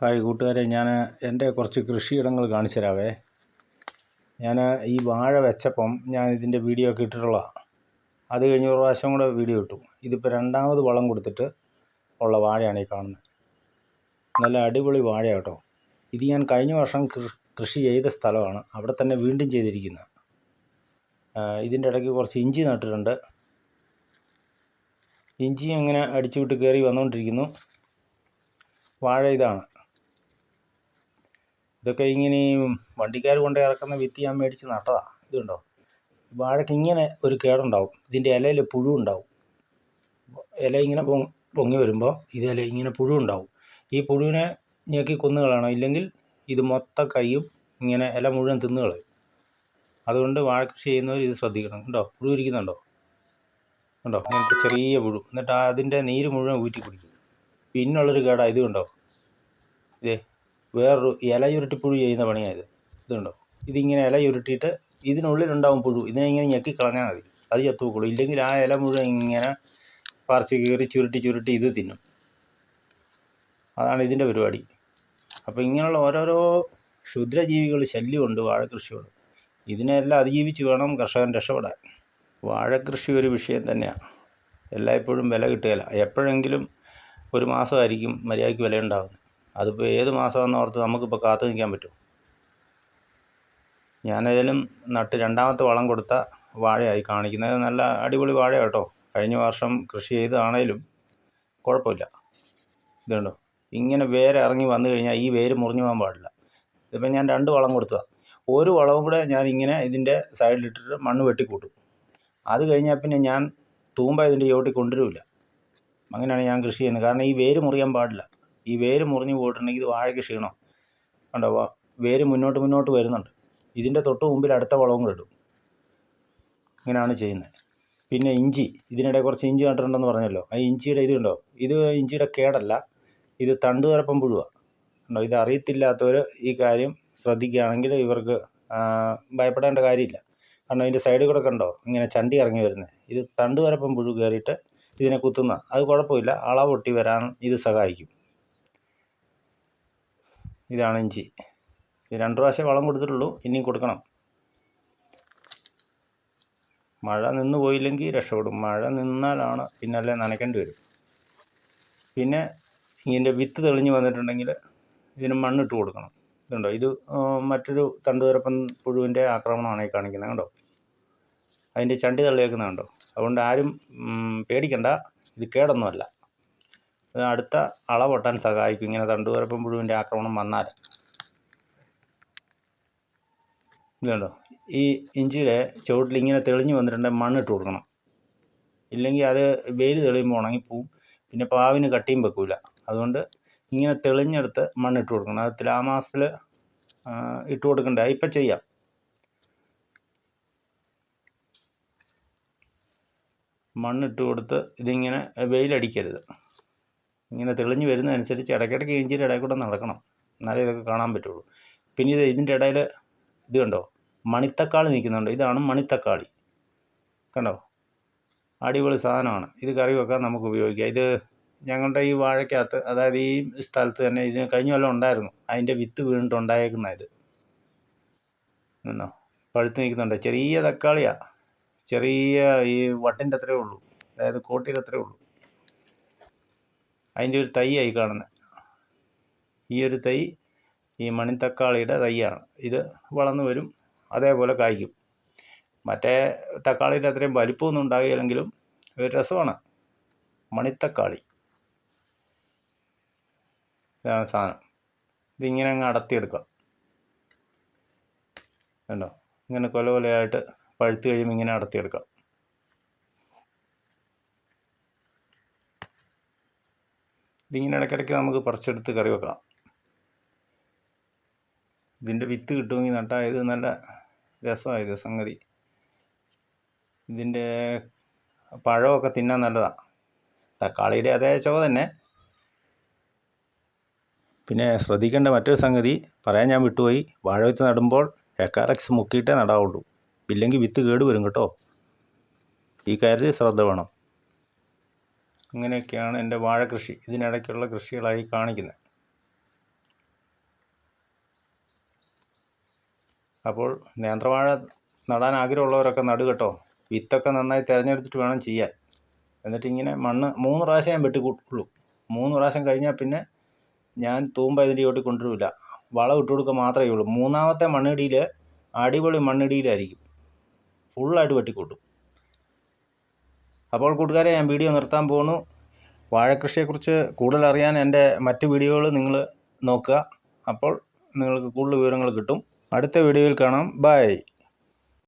Hi കൂട്ടുകാരെ ഞാൻ എന്റെ കുറച്ച് കൃഷിയിടങ്ങൾ കാണിച്ചു തരാവേ. ഞാൻ ഈ വാഴ വെച്ചപ്പം ഞാൻ ഇതിന്റെ വീഡിയോ ഒക്കെ ഇട്ടിട്ടുള്ളതാണ് അത് കഴിഞ്ഞ ഒരു പ്രാവശ്യം കൂടെ വീഡിയോ ഇട്ടു. ഇതിപ്പോൾ രണ്ടാമത് വളം കൊടുത്തിട്ട് ഉള്ള വാഴയാണ് ഈ കാണുന്നത്. നല്ല അടിപൊളി വാഴ കേട്ടോ. ഇത് ഞാൻ കഴിഞ്ഞ വർഷം കൃഷി ചെയ്ത സ്ഥലമാണ്. അവിടെ തന്നെ വീണ്ടും ചെയ്തിരിക്കുന്നത് ഇതിന്റെ ഇടയ്ക്ക് കുറച്ച് ഇഞ്ചി നട്ടിട്ടുണ്ട്. ഇഞ്ചി അങ്ങനെ അടിച്ചു വിട്ട് കയറി വന്നുകൊണ്ടിരിക്കുന്നു വാഴ ഇതാണ്. ഇതൊക്കെ ഇങ്ങനെ ഈ വണ്ടിക്കാർ കൊണ്ട് ഇറക്കുന്ന വിത്ത് ഞാൻ മേടിച്ച് നട്ടതാണ് ഇതുണ്ടോ? വാഴയ്ക്ക് ഇങ്ങനെ ഒരു കേടുണ്ടാവും. ഇതിന്റെ ഇലയിൽ പുഴു ഉണ്ടാവും. ഇല ഇങ്ങനെ പൊങ്ങി പൊങ്ങി വരുമ്പോൾ ഇതിൽ ഇങ്ങനെ പുഴു ഉണ്ടാവും. ഈ പുഴുവിനെ ഞെക്കി കൊന്നു കളയണം. ഇല്ലെങ്കിൽ ഇത് മൊത്ത കൈയും ഇങ്ങനെ ഇല മുഴുവൻ തിന്നു കളയും. അതുകൊണ്ട് വാഴ കൃഷി ചെയ്യുന്നവർ ഇത് ശ്രദ്ധിക്കണം. കണ്ടോ? പുഴു ഇരിക്കുന്നുണ്ടോ? കണ്ടോ? ഇങ്ങനത്തെ ചെറിയ പുഴു. എന്നിട്ട് അതിന്റെ നീര് മുഴുവൻ ഊറ്റി കുടിക്കും പിന്നുള്ളൊരു കേടാണ് ഇത് ഇതേ വേറൊരു ഇല ചുരുട്ടിപ്പുഴു ചെയ്യുന്ന പണിയാണ് ഇത്. ഇതുണ്ടോ? ഇതിങ്ങനെ ഇല ചുരുട്ടിയിട്ട് ഇതിനുള്ളിലുണ്ടാവും പുഴു. ഇതിനെ ഇങ്ങനെ ഞെക്കി കളഞ്ഞാൽ മതി. അത് ചത്തു പോക്കുള്ളൂ ഇല്ലെങ്കിൽ ആ ഇല മുഴുവൻ ഇങ്ങനെ പറിച്ച് കീറി ചുരുട്ടി ചുരുട്ടി ഇത് തിന്നും. അതാണ് ഇതിന്റെ പരിപാടി. അപ്പോൾ ഇങ്ങനെയുള്ള ഓരോരോ ക്ഷുദ്രജീവികൾ ശല്യമുണ്ട് വാഴകൃഷിയോട് ഇതിനെല്ലാം അതിജീവിച്ച് വേണം കർഷകൻ രക്ഷപ്പെടാൻ. വാഴകൃഷി ഒരു വിഷയം തന്നെയാണ്. എല്ലായ്പ്പോഴും വില കിട്ടുകയില്ല. എപ്പോഴെങ്കിലും ഒരു മാസമായിരിക്കും മര്യാദയ്ക്ക് വില ഉണ്ടാകുന്നത് അതിപ്പോൾ ഏത് മാസമാണെന്ന് ഓർത്ത് നമുക്കിപ്പോൾ കാത്തു നിൽക്കാൻ പറ്റും. ഞാനേതായാലും നട്ട് രണ്ടാമത്തെ വളം കൊടുത്ത വാഴയായി കാണിക്കുന്നത്. നല്ല അടിപൊളി വാഴ കേട്ടോ. കഴിഞ്ഞ വർഷം കൃഷി ചെയ്തതാണേലും കുഴപ്പമില്ല. ഇതുണ്ടോ? ഇങ്ങനെ വേര് ഇറങ്ങി വന്നു കഴിഞ്ഞാൽ ഈ വേര് മുറിഞ്ഞു പോകാൻ പാടില്ല. ഇതിപ്പോൾ ഞാൻ രണ്ട് വളം കൊടുത്തതാണ് ഒരു വളവും കൂടെ ഞാൻ ഇങ്ങനെ ഇതിന്റെ സൈഡിലിട്ടിട്ട് മണ്ണ് വെട്ടിക്കൂട്ടും. അത് കഴിഞ്ഞാൽ പിന്നെ ഞാൻ തൂമ്പ ഇതിന്റെ ചോട്ടിൽ കൊണ്ടുവരില്ല അങ്ങനെയാണ് ഞാൻ കൃഷി ചെയ്യുന്നത്. കാരണം ഈ വേര് മുറിയാൻ പാടില്ല. ഈ വേര് മുറിഞ്ഞു പോയിട്ടുണ്ടെങ്കിൽ ഇത് വാഴയ്ക്ക് ക്ഷീണം? കണ്ടോ വേര് മുന്നോട്ട് മുന്നോട്ട് വരുന്നുണ്ട്. ഇതിന്റെ തൊട്ട് മുമ്പിൽ അടുത്ത വളവും കൂടെ ഇടും. ഇങ്ങനെയാണ് ചെയ്യുന്നത്. പിന്നെ ഇഞ്ചി ഇതിനിടെ കുറച്ച് ഇഞ്ചി നട്ടിട്ടുണ്ടെന്ന് പറഞ്ഞല്ലോ. ആ ഇഞ്ചിയുടെ ഇത് കണ്ടോ? ഇത് ഇഞ്ചിയുടെ കേടല്ല. ഇത് തണ്ട് തണ്ടുകരപ്പം പുഴുവാണ് കണ്ടോ ഇത് അറിയത്തില്ലാത്തവർ ഈ കാര്യം ശ്രദ്ധിക്കുകയാണെങ്കിൽ ഇവർക്ക് ഭയപ്പെടേണ്ട കാര്യമില്ല. കാരണം ഇതിന്റെ സൈഡിൽ കൂടെ കണ്ടോ? ഇങ്ങനെ ചണ്ടി ഇറങ്ങി വരുന്നത്. ഇത് തണ്ട് തരപ്പം പുഴു കയറിയിട്ട് ഇതിനെ കുത്തുന്ന അത് കുഴപ്പമില്ല. അളവൊട്ടി വരാൻ ഇത് സഹായിക്കും. ഇതാണ് ഇഞ്ചി. രണ്ട് പ്രാവശ്യം വളം കൊടുത്തിട്ടുള്ളൂ ഇനിയും കൊടുക്കണം. മഴ നിന്ന് പോയില്ലെങ്കിൽ രക്ഷപ്പെടും. മഴ നിന്നാലാണ് പിന്നല്ലേ നനയ്ക്കേണ്ടി വരും. പിന്നെ ഇതിന്റെ വിത്ത് തെളിഞ്ഞ് വന്നിട്ടുണ്ടെങ്കിൽ ഇതിന് മണ്ണിട്ട് കൊടുക്കണം. ഇതുണ്ടോ? ഇത് മറ്റൊരു തണ്ടുതുരപ്പൻ പുഴുവിന്റെ ആക്രമണമാണ് ഈ കാണിക്കുന്നത്. കണ്ടോ? അതിന്റെ ചണ്ടി തള്ളിയേക്കുന്നത് കണ്ടോ അതുകൊണ്ട് ആരും പേടിക്കണ്ട. ഇത് കേടൊന്നുമല്ല. അടുത്ത അളവൊട്ടാൻ സഹായിക്കും. ഇങ്ങനെ തണ്ടുവരപ്പം പുഴുവിന്റെ ആക്രമണം വന്നാൽ. ഇതുണ്ടോ ഈ ഇഞ്ചിയുടെ ചുവട്ടിൽ ഇങ്ങനെ തെളിഞ്ഞ് വന്നിട്ടുണ്ടെങ്കിൽ മണ്ണിട്ട് കൊടുക്കണം. ഇല്ലെങ്കിൽ അത് വെയിൽ തെളിയുമ്പോൾ ഉണങ്ങിപ്പോവും പിന്നെ പാവിന് കട്ടിയും വെക്കൂല. അതുകൊണ്ട് ഇങ്ങനെ തെളിഞ്ഞെടുത്ത് മണ്ണിട്ട് കൊടുക്കണം. അത് തുലാമാസത്തിൽ ഇട്ട് കൊടുക്കണ്ടേ? ഇപ്പം ചെയ്യാം. മണ്ണിട്ട് കൊടുത്ത് ഇതിങ്ങനെ വെയിലടിക്കരുത്. ഇങ്ങനെ തെളിഞ്ഞു വരുന്നതനുസരിച്ച് ഇടയ്ക്കിടയ്ക്ക് ഇഞ്ചിയുടെ ഇടയിൽ കൂടെ നടക്കണം. എന്നാലേ ഇതൊക്കെ കാണാൻ പറ്റുള്ളൂ. പിന്നെ ഇത് ഇതിന്റെ ഇടയിൽ ഇത് കണ്ടോ? മണിത്തക്കാളി നിൽക്കുന്നുണ്ട്. ഇതാണ് മണിത്തക്കാളി. കണ്ടോ? അടിപൊളി സാധനമാണ്. ഇത് കറി വെക്കാൻ നമുക്ക് ഉപയോഗിക്കാം. ഇത് ഞങ്ങളുടെ ഈ വാഴയ്ക്കകത്ത് അതായത് ഈ സ്ഥലത്ത് തന്നെ ഇതിന് കഴിഞ്ഞ കൊല്ലം ഉണ്ടായിരുന്നു. അതിന്റെ വിത്ത് വീണിട്ടുണ്ടായേക്കുന്ന ഇത്. കണ്ടോ? പഴുത്ത് നിൽക്കുന്നുണ്ട്. ചെറിയ തക്കാളിയാണ് ചെറിയ ഈ വട്ടിന്റെ അത്രേ ഉള്ളൂ. അതായത് കോട്ടിയുടെ അത്രേ ഉള്ളൂ. അതിന്റെ ഒരു തൈ ആയി കാണുന്നത് ഈ ഒരു തൈ ഈ മണിത്തക്കാളിയുടെ തൈയാണ്. ഇത് വളർന്നു വരും അതേപോലെ കായ്ക്കും. മറ്റേ തക്കാളിയുടെ അത്രയും വലിപ്പമൊന്നും ഉണ്ടാകില്ലെങ്കിലും ഒരു രസമാണ്. മണിത്തക്കാളി. ഇതാണ് സാധനം. ഇതിങ്ങനെ അങ്ങ് അടത്തിയെടുക്കാം കണ്ടോ? ഇങ്ങനെ കൊല കൊലയായിട്ട് പഴുത്ത് കഴിയുമ്പോൾ ഇങ്ങനെ അടത്തിയെടുക്കാം ഇതിങ്ങനെ ഇടയ്ക്കിടയ്ക്ക് നമുക്ക് പറിച്ചെടുത്ത് കറി വെക്കാം. ഇതിന്റെ വിത്ത് കിട്ടുമെങ്കിൽ നട്ടാൽ ഇത് നല്ല രസമായത് സംഗതി. ഇതിന്റെ പഴമൊക്കെ തിന്നാൻ നല്ലതാണ് തക്കാളിയുടെ അതേ ചുവ തന്നെ. പിന്നെ ശ്രദ്ധിക്കേണ്ട മറ്റൊരു സംഗതി പറയാൻ ഞാൻ വിട്ടുപോയി. വാഴവിത്ത് നടുമ്പോൾ എക്കാറക്സ് മുക്കിയിട്ടേ നടാവുള്ളൂ. ഇല്ലെങ്കിൽ വിത്ത് കേടുവരും കേട്ടോ. ഈ കാര്യത്തിൽ ശ്രദ്ധ വേണം. ഇങ്ങനെയൊക്കെയാണ് എന്റെ വാഴ കൃഷി. ഇതിനിടയ്ക്കുള്ള കൃഷികളായി കാണിക്കുന്നത്. അപ്പോൾ നേന്ത്രവാഴ നടാൻ ആഗ്രഹമുള്ളവരൊക്കെ നടുകട്ടോ. വിത്തൊക്കെ നന്നായി തിരഞ്ഞെടുത്തിട്ട് വേണം ചെയ്യാൻ. എന്നിട്ട് ഇങ്ങനെ മണ്ണ് മൂന്ന് പ്രാവശ്യം ഞാൻ വെട്ടിക്കൂട്ടുള്ളൂ മൂന്ന് പ്രാവശ്യം കഴിഞ്ഞാൽ പിന്നെ ഞാൻ തൂമ്പ ഇതിന്റെ ചോട്ടി കൊണ്ടുവരില്ല. വളം ഇട്ട് കൊടുക്കുക മാത്രമേ ഉള്ളൂ. മൂന്നാമത്തെ മണ്ണിടിയിൽ അടിപൊളി മണ്ണിടിയിലായിരിക്കും. ഫുള്ളായിട്ട് വെട്ടിക്കൂട്ടും അപ്പോൾ കൂട്ടുകാരെ ഞാൻ വീഡിയോ നിർത്താൻ പോകുന്നു. വാഴക്കൃഷിയെക്കുറിച്ച് കൂടുതൽ അറിയാൻ എന്റെ മറ്റ് വീഡിയോകൾ നിങ്ങൾ നോക്കുക. അപ്പോൾ നിങ്ങൾക്ക് കൂടുതൽ വിവരങ്ങൾ കിട്ടും. അടുത്ത വീഡിയോയിൽ കാണാം. ബൈ.